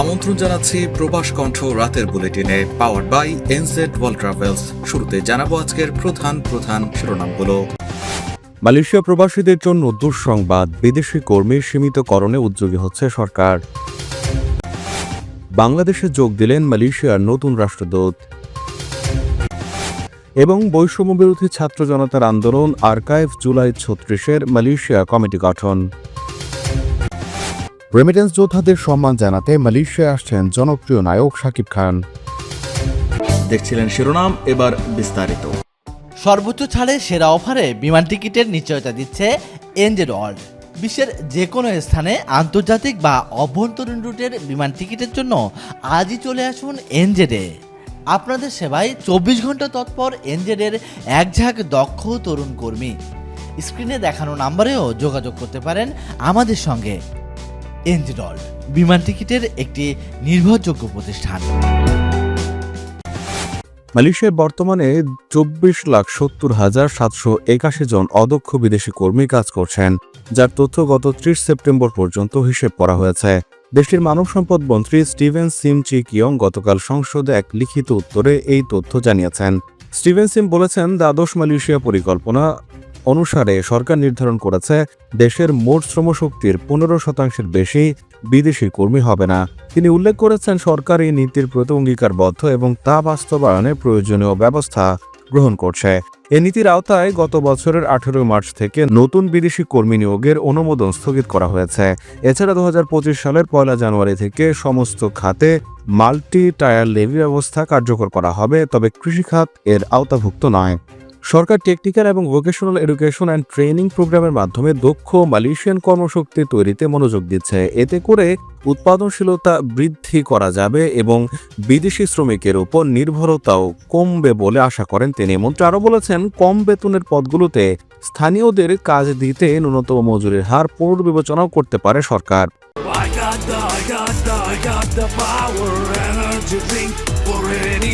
আমন্ত্রণ জানাচ্ছি প্রবাস কণ্ঠ রাতের বুলেটিনে power by NZ world travels শুরুতে জানাব আজকের প্রধান প্রধান শিরোনামগুলো। মালয়েশিয়া প্রবাসীদের জন্য দুঃসংবাদ, বিদেশি কর্মীর সীমিতকরণে উদ্যোগী হচ্ছে সরকার। বাংলাদেশে যোগ দিলেন মালয়েশিয়ার নতুন রাষ্ট্রদূত। এবং বৈষম্য বিরোধী ছাত্র জনতার আন্দোলন আর্কাইভ জুলাই ছত্রিশের মালয়েশিয়া কমিটি গঠন। রেমিটেন্স যোদ্ধাদের সম্মান জানাতে মালয়েশিয়ায় আসছেন জনপ্রিয় নায়ক শাকিব খান। দেখছিলেন শিরোনাম এবার বিস্তারিত। সর্বোচ্চ ছাড়ে সেরা অফারে বিমান টিকিটের নিশ্চয়তা দিচ্ছে এনজেড ওয়ার্ল্ড বিশ্বের যে কোনো স্থানে আন্তর্জাতিক বা অভ্যন্তরীণ রুটের বিমান টিকিটের জন্য আজই চলে আসুন এনজেডে আপনাদের সেবায় চব্বিশ ঘণ্টা তৎপর এনজেডের এক ঝাঁক দক্ষ তরুণ কর্মী। স্ক্রিনে দেখানো নাম্বারেও যোগাযোগ করতে পারেন আমাদের সঙ্গে। এনজেড ওয়ার্ল্ড বিমান টিকিটের একটি নির্ভরযোগ্য প্রতিষ্ঠান। মালয়েশিয়ায় বর্তমানে চব্বিশ লাখ সত্তর হাজার সাতশো একাশি জন অদক্ষ বিদেশি কর্মী কাজ করছেন, যার তথ্য গত ত্রিশ সেপ্টেম্বর পর্যন্ত হিসেব করা হয়েছে। দেশটির মানব সম্পদ মন্ত্রী স্টিভেন সিম চি কিয়ং গতকাল সংসদে এক লিখিত উত্তরে এই তথ্য জানিয়েছেন। স্টিভেন সিম বলেছেন, দ্বাদশ মালয়েশিয়া পরিকল্পনা অনুসারে সরকার নির্ধারণ করেছে, দেশের মোট শ্রমশক্তির পনেরো শতাংশের বেশি বিদেশি কর্মী হবে না। তিনি উল্লেখ করেছেন, সরকার এই নীতির প্রতি অঙ্গীকারবদ্ধ এবং তা বাস্তবায়নে প্রয়োজনীয় ব্যবস্থা গ্রহণ করছে। এ নীতির আওতায় গত বছরের আঠেরোই মার্চ থেকে নতুন বিদেশি কর্মী নিয়োগের অনুমোদন স্থগিত করা হয়েছে। এছাড়া দু হাজার পঁচিশ সালের পয়লা জানুয়ারি থেকে সমস্ত খাতে মাল্টি টায়ার লেভি ব্যবস্থা কার্যকর করা হবে, তবে কৃষিখাত এর আওতাভুক্ত নয়। সরকার টেকনিক্যাল এবং ভোকেশনাল এডুকেশন অ্যান্ড ট্রেনিং প্রোগ্রামের মাধ্যমে দক্ষ মালয়েশিয়ান কর্মশক্তি তৈরিতে মনোযোগ দিচ্ছে। এতে করে উৎপাদনশীলতা বৃদ্ধি করা যাবে এবং বিদেশি শ্রমিকের উপর নির্ভরতাও কমবে বলে আশা করেন তিনি। মন্ত্রী আরও বলেছেন কম বেতনের পদগুলোতে স্থানীয়দের কাজ দিতে ন্যূনতম মজুরির হার পুনর্বিবেচনাও করতে পারে সরকার। I got the, I got the, I got the power, energy for any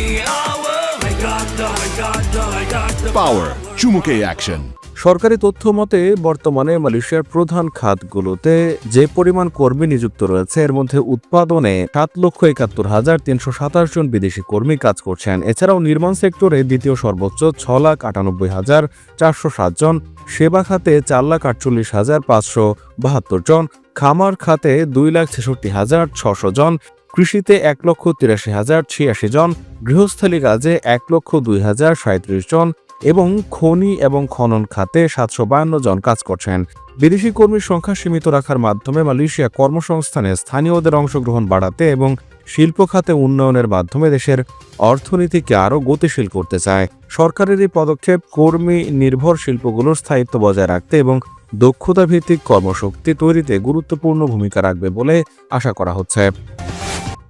Power. Chumuke Action. সরকারি তথ্য মতে, বর্তমানে মালয়েশিয়ার প্রধান খাতগুলোতে যে পরিমাণ কর্মী নিযুক্ত রয়েছে, এর মধ্যে উৎপাদনে সাত লক্ষ একাত্তর হাজার তিনশো সাতাশ জন বিদেশি কর্মী কাজ করছেন এছাড়াও নির্মাণ সেক্টরে দ্বিতীয় সর্বোচ্চ ছ লাখ আটানব্বই হাজার চারশো সাত জন, সেবা খাতে চার লাখ আটচল্লিশ হাজার পাঁচশো বাহাত্তর জন, খামার খাতে দুই লাখ ছেষট্টি হাজার ছশো জন কৃষিতে এক লক্ষ তিরাশি হাজার ছিয়াশি জন, গৃহস্থালী কাজে এক লক্ষ দুই হাজার সাঁত্রিশ জন এবং খনি এবং খনন খাতে সাতশো বায়ান্ন জন কাজ করছেন। বিদেশি কর্মীর সংখ্যা সীমিত রাখার মাধ্যমে মালয়েশিয়া কর্মসংস্থানে স্থানীয়দের অংশগ্রহণ বাড়াতে এবং শিল্প খাতে উন্নয়নের মাধ্যমে দেশের অর্থনীতিকে আরও গতিশীল করতে চায়। সরকারের এই পদক্ষেপ কর্মী নির্ভর শিল্পগুলোর স্থায়িত্ব বজায় রাখতে এবং দক্ষতা ভিত্তিক কর্মশক্তি তৈরিতে গুরুত্বপূর্ণ ভূমিকা রাখবে বলে আশা করা হচ্ছে।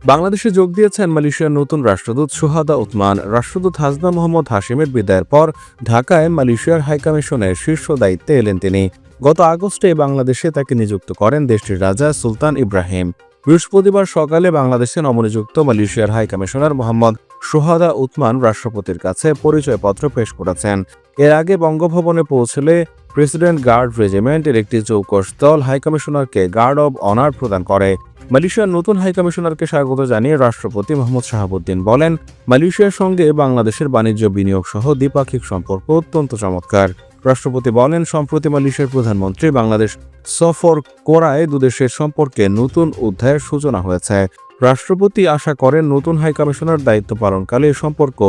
বাংলাদেশে যোগ দিয়েছেন মালয়েশিয়ার নতুন রাষ্ট্রদূত সুহাদা উতমান। রাষ্ট্রদূত হাসনা মোহাম্মদ হাশিমের বিদায়ের পর ঢাকায় মালয়েশিয়ার হাইকমিশনের শীর্ষ দায়িত্বে এলেন তিনি। গত আগস্টে বাংলাদেশে তাকে নিযুক্ত করেন দেশটির রাজা সুলতান ইব্রাহিম। বৃহস্পতিবার সকালে বাংলাদেশে নবনিযুক্ত মালয়েশিয়ার হাইকমিশনার মোহাম্মদ সোহাদা উতমান রাষ্ট্রপতির কাছে পরিচয়পত্র পেশ করেছেন। এর আগে বঙ্গভবনে পৌঁছলে প্রেসিডেন্ট গার্ড রেজিমেন্টের একটি চৌকস দল হাইকমিশনারকে গার্ড অব অনার প্রদান করে। মালয়েশিয়ার নতুন হাইকমিশনারকে স্বাগত জানিয়ে রাষ্ট্রপতি মোহাম্মদ শাহাবুদ্দিন বলেন, মালয়েশিয়ার সঙ্গে বাংলাদেশের বাণিজ্য বিনিয়োগ সহ দ্বিপাক্ষিক সম্পর্ক অত্যন্ত চমৎকার। রাষ্ট্রপতি বলেন, সম্প্রতি মালয়েশিয়ার প্রধানমন্ত্রী বাংলাদেশ সফর করায় দুদেশের সম্পর্কে নতুন অধ্যায়ের সূচনা হয়েছে। রাষ্ট্রপতি আশা করেন, নতুন হাইকমিশনার দায়িত্ব পালনকালে সম্পর্ক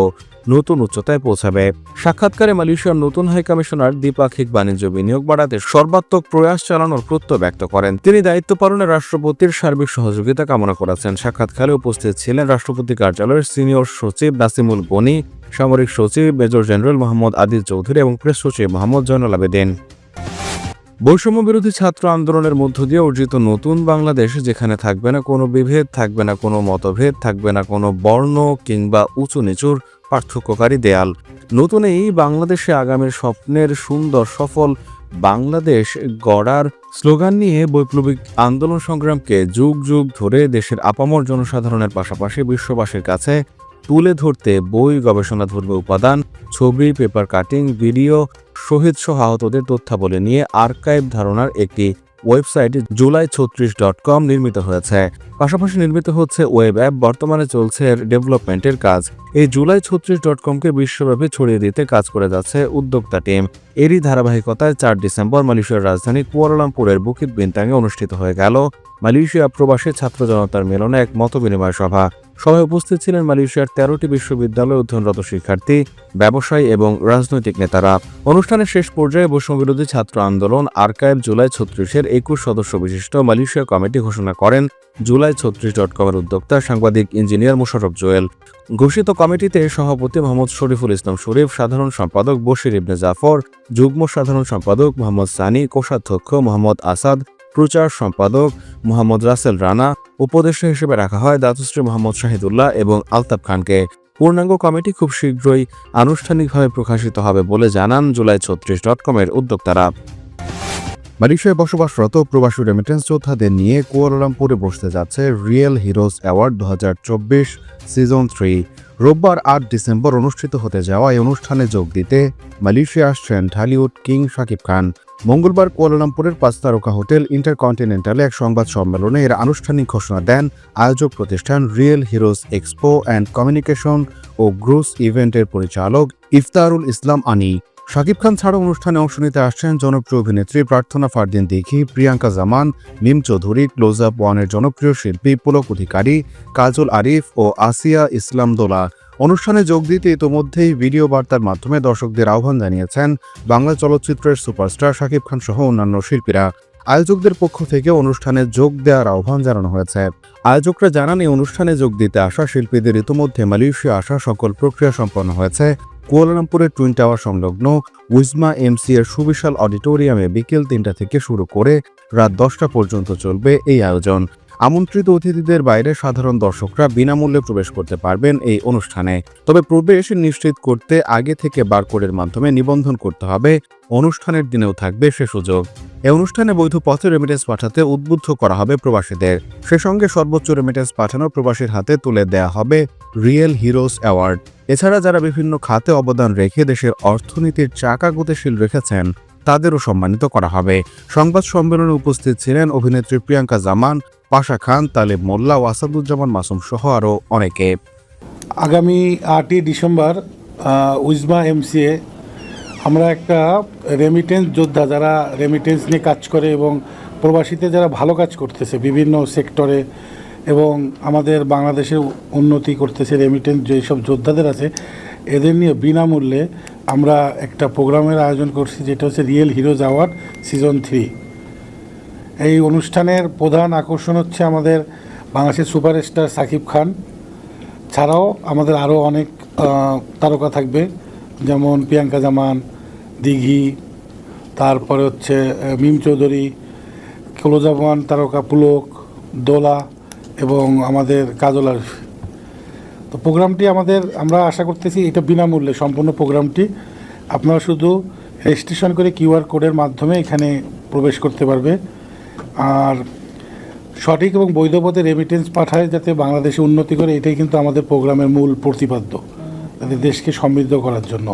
নতুন উচ্চতায় পৌঁছাবে। সাক্ষাৎকারে মালয়েশিয়ার নতুন হাইকমিশনার দ্বিপাক্ষিক বাণিজ্য বিনিয়োগ বাড়াতে সর্বাত্মক প্রয়াস চালানোর প্রত্যয় ব্যক্ত করেন। তিনি দায়িত্ব পালনে রাষ্ট্রপতির সার্বিক সহযোগিতা কামনা করেছেন। সাক্ষাৎকারে উপস্থিত ছিলেন রাষ্ট্রপতি কার্যালয়ের সিনিয়র সচিব নাসিমুল গনি, সামরিক সচিব মেজর জেনারেল মোহাম্মদ আদিল চৌধুরী এবং প্রেস সচিব মোহাম্মদ জয়নুল আবেদিন। বৈষম্য বিরোধী ছাত্র আন্দোলনের মধ্য দিয়ে অর্জিত নতুন বাংলাদেশ যেখানে থাকবে না কোনো বিভেদ, থাকবে না কোনো মতভেদ, থাকবে না কোনো বর্ণ কিংবা উঁচু নিচুর পার্থক্যকারী দেয়াল। নতুন এই বাংলাদেশে আগামীর স্বপ্নের সুন্দর সফল বাংলাদেশ গড়ার স্লোগান নিয়ে বৈপ্লবিক আন্দোলন সংগ্রামকে যুগ যুগ ধরে দেশের আপামর জনসাধারণের পাশাপাশি বিশ্ববাসীর কাছে তুলে ধরতে বই গবেষণাধর্মী উপাদান, ছবি, পেপার কাটিং, ভিডিও, শহীদ সহ আহতদের তথ্যাবলী নিয়ে আর্কাইভ ধারণার একটি ওয়েবসাইট জুলাই ছত্রিশ ডট কম নির্মিত হয়েছে। পাশাপাশি নির্মিত হচ্ছে ওয়েব অ্যাপ, বর্তমানে চলছে এর ডেভেলপমেন্টের কাজ। এই জুলাই ছত্রিশ ডট কমকে বিশ্বব্যাপী ছড়িয়ে দিতে কাজ করে যাচ্ছে উদ্যোক্তা টিম। এরই ধারাবাহিকতায় চার ডিসেম্বর মালয়েশিয়ার রাজধানী কুয়ালালামপুরের বুকিত বিন্তাঙে অনুষ্ঠিত হয়ে গেল। মালয়েশিয়া প্রবাসী ছাত্র জনতার মিলনে এক মতবিনিময় সভা। সভায় উপস্থিত ছিলেন মালয়েশিয়ার তেরোটি বিশ্ববিদ্যালয়ে অধ্যয়নরত শিক্ষার্থী, ব্যবসায়ী এবং রাজনৈতিক নেতারা। অনুষ্ঠানের শেষ পর্যায়ে বৈষম্যবিরোধী ছাত্র আন্দোলন আর্কাইভ জুলাই ছত্রিশের একুশ সদস্য বিশিষ্ট মালয়েশিয়া কমিটি ঘোষণা করেন। জুলাই ছত্রিশ ডট কমের উদ্যোক্তা, সাংবাদিক, ইঞ্জিনিয়ার মোশারফ জোয়েল। ঘোষিত কমিটিতে সভাপতি মোহাম্মদ শরীফুল ইসলাম শরীফ, সাধারণ সম্পাদক বশির ইবনে জাফর, যুগ্ম সাধারণ সম্পাদক মোহাম্মদ সানি, কোষাধ্যক্ষ মোহাম্মদ আসাদ প্রচার সম্পাদক মোহাম্মদ রাসেল রানা, উপদেষ্টা হিসেবে রাখা হয় দাতুশ্রী মোহাম্মদ শাহিদুল্লাহ এবং আলতাফ খানকে। পূর্ণাঙ্গ কমিটি খুব শীঘ্রই আনুষ্ঠানিকভাবে প্রকাশিত হবে বলে জানান জুলাই ছত্রিশ ডট কমের উদ্যোক্তারা। মালয়েশিয়ায় বসবাসরত প্রবাসী রেমিটেন্স যোদ্ধাদের নিয়ে কুয়ালালামপুরে বসতে যাচ্ছে রিয়েল হিরোজ অ্যাওয়ার্ড দু হাজার চব্বিশ সিজন থ্রি রোববার আট ডিসেম্বর অনুষ্ঠিত হতে যাওয়া এই অনুষ্ঠানে যোগ দিতে মালয়েশিয়া আসছেন ঢালিউড কিং শাকিব খান। মঙ্গলবার কুয়ালালামপুরের পাঁচ তারকা হোটেল ইন্টারকন্টিনেন্টালে এক সংবাদ সম্মেলনে এর আনুষ্ঠানিক ঘোষণা দেন আয়োজক প্রতিষ্ঠান real heroes expo and communication ও গ্রুস ইভেন্টের পরিচালক ইফতারুল ইসলাম আনি। শাকিব খান ছাড়াও অনুষ্ঠানে অংশ নিতে আসছেন জনপ্রিয় অভিনেত্রী প্রার্থনা ফারদিন দিঘি, প্রিয়াঙ্কা জামান, মিম চৌধুরী, ক্লোজ আপ ওয়ানের জনপ্রিয় শিল্পী, পুলক অধিকারী কাজল আরিফ ও আসিয়া ইসলাম দোলা। অনুষ্ঠানে যোগ দিতে ইতোমধ্যেই ভিডিও বার্তার মাধ্যমে দর্শকদের আহ্বান জানিয়েছেন বাংলা চলচ্চিত্রের সুপারস্টার শাকিব খান সহ অন্যান্য শিল্পীরা। আয়োজকদের পক্ষ থেকে অনুষ্ঠানে যোগ দেওয়ার আহ্বান জানানো হয়েছে। আয়োজকরা জানান, এই অনুষ্ঠানে যোগ দিতে আসা শিল্পীদের ইতোমধ্যে মালয়েশিয়া আসা সকল প্রক্রিয়া সম্পন্ন হয়েছে। কুয়ালালামপুরের টুইন টাওয়ার সংলগ্ন উইজমা এমসি এর সুবিশাল অডিটোরিয়ামে বিকেল তিনটা থেকে শুরু করে রাত দশটা পর্যন্ত চলবে এই আয়োজন। আমন্ত্রিত অতিথিদের বাইরে সাধারণ দর্শকরা বিনামূল্যে প্রবেশ করতে পারবেন এই অনুষ্ঠানে। তবে প্রবেশ নিশ্চিত করতে আগে থেকে বারকোডের মাধ্যমে নিবন্ধন করতে হবে। অনুষ্ঠানের দিনেও থাকবে সে সুযোগ। এ অনুষ্ঠানে বৈধ পথে রেমিটেন্স পাঠাতে উদ্বুদ্ধ করা হবে প্রবাসীদের। সে সঙ্গে সর্বোচ্চ রেমিটেন্স পাঠানো প্রবাসীর হাতে তুলে দেয়া হবে রিয়েল হিরোস অ্যাওয়ার্ড এছাড়া যারা বিভিন্ন খাতে অবদান রেখে দেশের অর্থনীতির চাকা গতিশীল রেখেছেন তাদেরও সম্মানিত করা হবে। সংবাদ সম্মেলনে উপস্থিত ছিলেন অভিনেত্রী প্রিয়াঙ্কা জামান পাশা খান তালেব মোল্লা ও আসাদুজ্জামান মাসুম সহ আরও অনেকে। আগামী আটই ডিসেম্বর আহ, উইজমা এমসিএ আমরা একটা রেমিটেন্স যোদ্ধা যারা রেমিটেন্স নিয়ে কাজ করে এবং প্রবাসীতে যারা ভালো কাজ করতেছে বিভিন্ন সেক্টরে এবং আমাদের বাংলাদেশের উন্নতি করতেছে রেমিটেন্স যেসব যোদ্ধাদের আছে, এদের নিয়ে বিনামূল্যে আমরা একটা প্রোগ্রামের আয়োজন করছি, যেটা হচ্ছে real heroes award season three এই অনুষ্ঠানের প্রধান আকর্ষণ হচ্ছে আমাদের বাংলাদেশের সুপারস্টার সাকিব খান। ছাড়াও আমাদের আরও অনেক তারকা থাকবে। যেমন প্রিয়াঙ্কা জামান, দিঘি, তারপরে হচ্ছে মিম চৌধুরী ক্লোজাবান তারকা পুলক, দোলা এবং আমাদের কাজল আরফ। তো প্রোগ্রামটি আমাদের, আমরা আশা করতেছি এটা বিনামূল্যে সম্পূর্ণ প্রোগ্রামটি। আপনারা শুধু রেজিস্ট্রেশন করে কিউআর কোডের মাধ্যমে এখানে প্রবেশ করতে পারবে। আর সঠিক এবং বৈধ পথে রেমিটেন্স পাঠায় যাতে বাংলাদেশে উন্নতি করে, এটাই কিন্তু আমাদের প্রোগ্রামের মূল প্রতিপাদ্য। যাতে দেশকে সমৃদ্ধ করার জন্য।